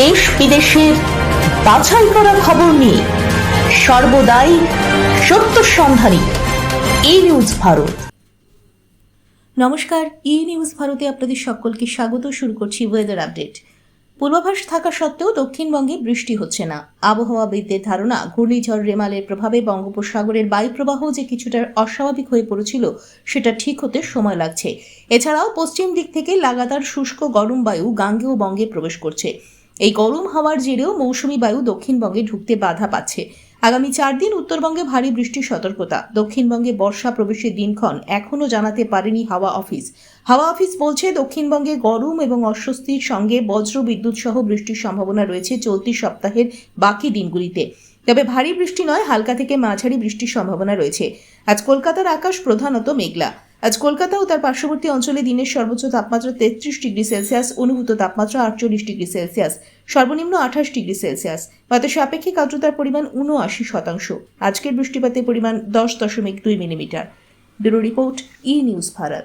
দেশ বিদেশের বাছাই করা খবর নিয়ে সর্বদাই সত্য সন্ধানী এই নিউজ ভারত। নমস্কার ই নিউজ ভারতে আপনাদের সকলকে স্বাগত। শুরু করছি ওয়েদার আপডেট পূর্বাভাস থাকা সত্ত্বেও দক্ষিণবঙ্গে বৃষ্টি হচ্ছে না। আবহাওয়াবিদদের ধারণা, ঘূর্ণিঝড়, রেমালের প্রভাবে বঙ্গোপসাগরের বায়ুপ্রবাহ যে কিছুটা অস্বাভাবিক হয়ে পড়েছিল, সেটা ঠিক হতে সময় লাগছে। এছাড়াও পশ্চিম দিক থেকে লাগাতার শুষ্ক গরম বায়ু গাঙ্গেয় বঙ্গে প্রবেশ করছে। এই গরম হাওয়ার জেরেও মৌসুমী বায়ু দক্ষিণবঙ্গে ঢুকতে বাধা পাচ্ছে। আগামী চার দিন উত্তরবঙ্গে ভারী বৃষ্টির সতর্কতা। দক্ষিণবঙ্গে বর্ষা প্রবেশের দিনক্ষণ এখনও জানাতে পারেনি হাওয়া অফিস। হাওয়া অফিস বলছে, দক্ষিণবঙ্গে গরম এবং অস্বস্তির সঙ্গে বজ্র বিদ্যুৎ সহ বৃষ্টির সম্ভাবনা রয়েছে চলতি সপ্তাহের বাকি দিনগুলিতে। তবে ভারী বৃষ্টি নয়, হালকা থেকে মাঝারি বৃষ্টির সম্ভাবনা রয়েছে। আজ কলকাতার আকাশ প্রধানত মেঘলা। আজ কলকাতা ও তার পার্শ্ববর্তী অঞ্চলে দিনের সর্বোচ্চ তাপমাত্রা তেত্রিশ ডিগ্রি সেলসিয়াস, অনুভূত তাপমাত্রা আটচল্লিশ ডিগ্রি সেলসিয়াস, সর্বনিম্ন আঠাশ ডিগ্রি সেলসিয়াস। বাতাসে আপেক্ষিক আর্দ্রতার পরিমাণ উনআশি শতাংশ। আজকের বৃষ্টিপাতের পরিমাণ দশ দশমিক দুই millimetre. Bureau report, E news Bharat.